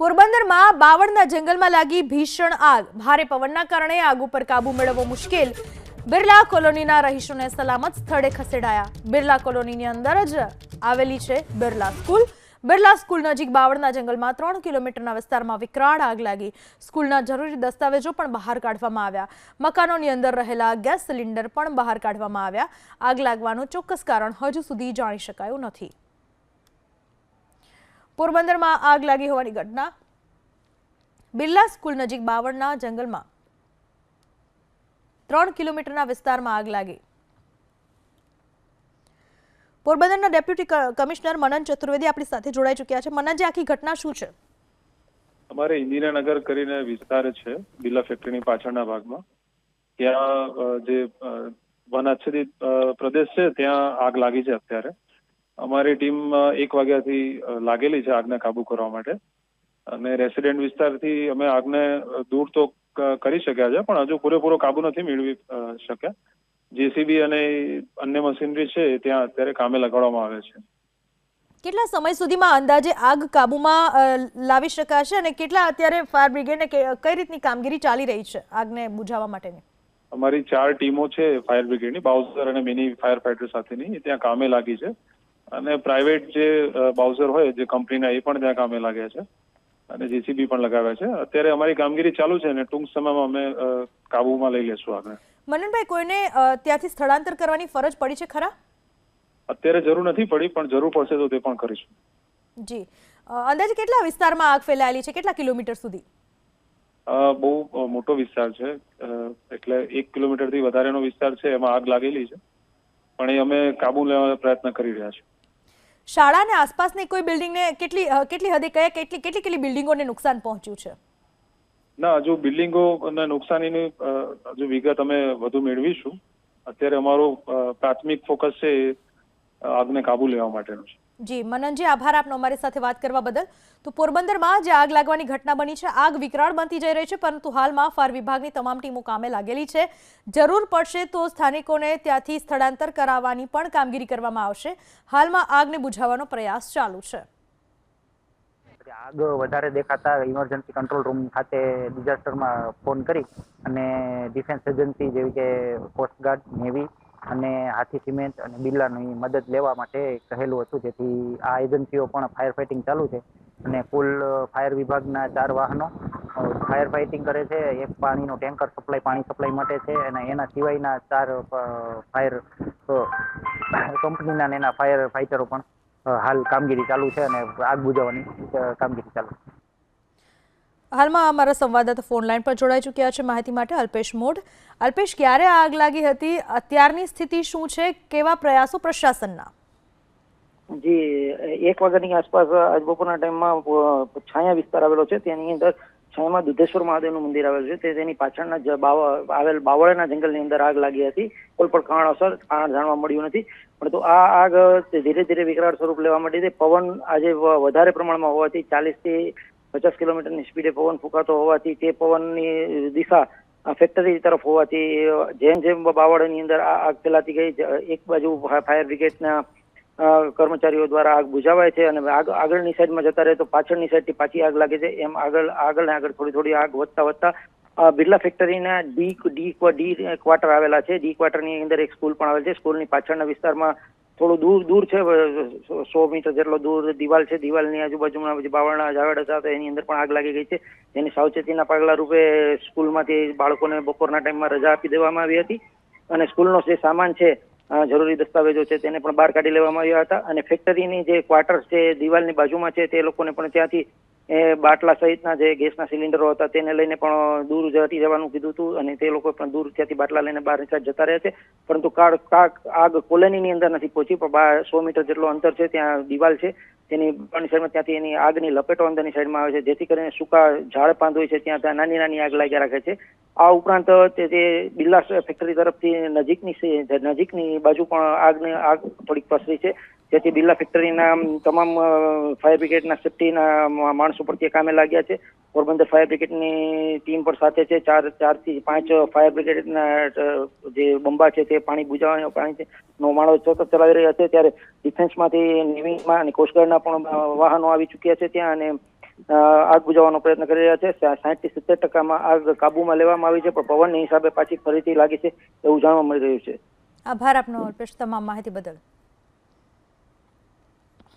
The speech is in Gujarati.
પોરબંદરમાં બાવળના જંગલમાં લાગી ભીષણ આગ. ભારે પવનના કારણે આગ ઉપર કાબુ મેળવવો મુશ્કેલ. બિરલા કોલોનીના રહીશોને સલામત સ્થળે ખસેડાયા. બિરલા કોલોનીની અંદર જ આવેલી છે બિરલા સ્કૂલ. બિરલા સ્કૂલ નજીક બાવળના જંગલમાં ત્રણ કિલોમીટરના વિસ્તારમાં વિકરાળ આગ લાગી. સ્કૂલના જરૂરી દસ્તાવેજો પણ બહાર કાઢવામાં આવ્યા. મકાનોની અંદર રહેલા ગેસ સિલિન્ડર પણ બહાર કાઢવામાં આવ્યા. આગ લાગવાનું ચોક્કસ કારણ હજુ સુધી જાણી શકાયું નથી. પોરબંદરમાં આગ લાગી હોવાની ઘટના. બિરલા સ્કૂલ નજીક બાવળના જંગલમાં ત્રણ કિલોમીટરના વિસ્તારમાં આગ લાગી. પોરબંદરના ડેપ્યુટી કમિશનર મનન ચતુર્વેદી આપણી સાથે જોડાઈ ચૂક્યા છે. મનનજી, આખી ઘટના શું છે? અમારે ઇન્દિરાનગર કરીને વિસ્તાર છે, બિરલા ફેક્ટરીની પાછળના ભાગમાં. ત્યાં જે વન આચ્છાદિત પ્રદેશ છે, ત્યાં આગ લાગી છે અત્યારે. અમારી ટીમ એક વાગ્યાથી લાગેલી છે આગને કાબુ કરવા માટે. અને રેસિડેન્ટ વિસ્તારથી અમે આગને દૂર તો કરી શક્યા છે પણ હજુ પૂરેપૂરો કાબુ નથી મેળવી શક્યા. જેસીબી અને અન્ય મશીનરી છે ત્યાં અત્યારે કામે લગાડવામાં આવે છે. કેટલા સમય સુધીમાં અંદાજે આગ કાબુમાં લાવી શકાશે અને કેટલા અત્યારે ફાયર બ્રિગેડને કઈ રીતની કામગીરી ચાલી રહી છે આગને બુઝાવવા માટેની? અમારી ચાર ટીમો છે ફાયર બ્રિગેડની બાઉઝર અને મિની ફાયર ફાઈટર સાથેની ત્યાં કામે લાગી છે. અને પ્રાઇવેટ જે બાઉઝર હોય જે કંપનીના એ પણ ત્યાં કામે લાગ્યા છે. અને જેસીબી પણ લગાવ્યા છે. અત્યારે અમારી કામગીરી ચાલુ છે અને ટૂંક સમયમાં અમે કાબુમાં લઈ લેશું આગળ મનનભાઈ કોઈને ત્યાંથી સ્થળાંતર કરવાની ફરજ પડી છે ખરા? અત્યારે જરૂર નથી પડી પણ જરૂર પડશે તો તે પણ કરીશું. જી. અંદાજે કેટલા વિસ્તારમાં આગ ફેલાયેલી છે? કેટલા કિલોમીટર સુધી? બહુ મોટો વિસ્તાર છે. એટલે એક કિલોમીટરથી વધારેનો વિસ્તાર છે એમાં આગ લાગેલી છે. પણ એ અમે કાબુ લેવાનો પ્રયત્ન કરી રહ્યા છીએ. શાળા અને આસપાસની કોઈ બિલ્ડિંગને કેટલી કેટલી હદે કયા કેટલી કેટલી કેટલી બિલ્ડિંગોને નુકસાન પહોંચ્યું છે? ના, હજુ બિલ્ડિંગો અને નુકસાનીની હજુ વિગત અમે વધુ મેળવીશું. અત્યારે અમારો પ્રાથમિક ફોકસ છે આગને કાબુ લેવા માટેનો છે. જી, મનનજી, આભાર આપનો અમારી સાથે વાત કરવા બદલ. તો પોરબંદરમાં જે આગ લાગવાની ઘટના બની છે, આગ વિકરાળ બનતી જઈ રહી છે, પરંતુ હાલમાં ફાયર વિભાગની તમામ ટીમો કામે લાગેલી છે. જરૂર પડશે તો સ્થાનિકોને ત્યાંથી સ્થળાંતર કરાવવાની પણ કામગીરી કરવામાં આવશે. હાલમાં આગને બુઝાવવાનો પ્રયાસ ચાલુ છે. આગ વધારે દેખાતા ઇમરજન્સી કંટ્રોલ રૂમ ખાતે ડિઝાસ્ટરમાં ફોન કરી અને ડિફેન્સ એજન્સી જેવી કે કોસ્ટગાર્ડ નેવી અને હાથી સિમેન્ટ અને બિરલાની મદદ લેવા માટે કહેલું હતું. જેથી આ એજન્સીઓ પણ ફાયર ફાઇટિંગ ચાલુ છે અને કુલ ફાયર વિભાગના ચાર વાહનો ફાયર ફાઇટિંગ કરે છે. એક પાણીનો ટેન્કર સપ્લાય પાણી સપ્લાય માટે છે અને એના સિવાયના ચાર ફાયર કંપનીના એના ફાયર ફાઇટરો પણ હાલ કામગીરી ચાલુ છે અને આગ બુજાવવાની કામગીરી ચાલુ છે. હાલમાં અમારા સંવાદદાતા ફોન લાઈન પર જોડાઈ ચૂક્યા છે. માહિતી માટે અલ્પેશ મોઢ. અલ્પેશ, ક્યારે આગ લાગી હતી? અત્યારની સ્થિતિ શું છે? કેવા પ્રયાસો પ્રશાસનના? જી, એક વાગ્યાની આસપાસ આજ બપોરના ટાઈમમાં છાયા વિસ્તાર આવેલો છે. તેની અંદર છાયામાં દુધેશ્વર મહાદેવનું મંદિર આવેલું છે. તે તેની પાછળના જ આવેલ બાવળાના જંગલની અંદર આગ લાગી હતી. કોઈ પણ કારણોસર કારણ જાણવા મળ્યું નથી. પરંતુ આ આગ ધીરે ધીરે વિકરાળ સ્વરૂપ લેવા હતી. પવન આજે વધારે પ્રમાણમાં હોવાથી ચાલીસથી પચાસ કિલોમીટરની સ્પીડે પવન ફૂંકાતો હોવાથી તે પવનની દિશા ફેક્ટરી તરફ હોવાથી, જેમ જેમ બાવળની અંદર આગ ફેલાતી ગઈ એક બાજુ ફાયર બ્રિગેડના કર્મચારીઓ દ્વારા આગ બુઝાવાય છે અને આગ, આગળની સાઈડમાં જતા રહે તો પાછળની સાઈડથી પાછી આગ લાગે છે. એમ આગળ આગળ ને આગળ થોડી થોડી આગ વધતા વધતા બિરલા ફેક્ટરીના ડી ડી ડી ક્વાર્ટર આવેલા છે. ડી ક્વાર્ટરની અંદર એક સ્કૂલ પણ આવેલ છે. સ્કૂલની પાછળના વિસ્તારમાં થોડું દૂર દૂર છે સો- મીટર જેટલો દૂર દિવાલ છે, દિવાલની આજુબાજુમાં બાવળના ઝાડ હતા એની અંદર પણ આગ લાગી ગઈ છે. એની સાવચેતીના પગલા રૂપે સ્કૂલમાંથી બાળકોને બપોરના ટાઈમમાં રજા આપી દેવામાં આવી હતી. અને સ્કૂલનો જે સામાન છે જરૂરી દસ્તાવેજો છે, તેને પણ બહાર કાઢી લેવામાં આવ્યા હતા. અને ફેક્ટરીની જે ક્વાર્ટર્સ છે, દિવાલની બાજુમાં છે, તે લોકોને પણ ત્યાંથી એ બાટલા સહિતના જે ગેસના સિલિન્ડરો હતા તેને લઈને પણ દૂર જતી જવાનું કીધું હતું અને તે લોકો પણ દૂર ત્યાંથી બાટલા લઈને બહાર નીકળ્યા જતા રહ્યા છે. પરંતુ કાળ કાક આગ કોલોનીની અંદર નથી પહોંચી, પણ બાર સો મીટર જેટલો અંતર છે ત્યાં દિવાલ છે. તેની ઉપરની સાઈડમાં ત્યાંથી એની આગની લપેટો અંદરની સાઈડમાં આવે છે. જેથી કરીને સૂકા ઝાડ પાંદ હોય છે ત્યાં ત્યાં નાની નાની આગ લાગ્યા રાખે છે. આ ઉપરાંત તે જે બિરલા ફેક્ટરી તરફથી નજીકની નજીકની બાજુ પણ આગને આગ થોડીક પ્રસરી છે. જેથી બિરલા ફેક્ટરીના તમામ ફાયર બ્રિગેડના સેફટીના માણસો પણ તે કામે લાગ્યા છે. પોરબંદર ફાયર બ્રિગેડની ટીમ પણ સાથે છે. ચાર ચારથી પાંચ ફાયર બ્રિગેડના જે બંબા છે તે પાણી બુજાવવાનો પાણી છે. નો માળો સતત ચલાવી રહ્યા છે. ત્યારે ડિફેન્સમાંથી નેવીમાં અને કોસ્ટગાર્ડના પણ વાહનો આવી ચૂક્યા છે ત્યાં અને આગ બુજાવવાનો પ્રયત્ન કરી રહ્યા છે. સાઠથી સિત્તેર ટકામાં આગ કાબુમાં લેવામાં આવી છે. પણ પવનની હિસાબે પાછી ફરીથી લાગી છે એવું જાણવા મળી રહ્યું છે. આભાર આપનો, અલ્પેશ, તમામ માહિતી બદલ.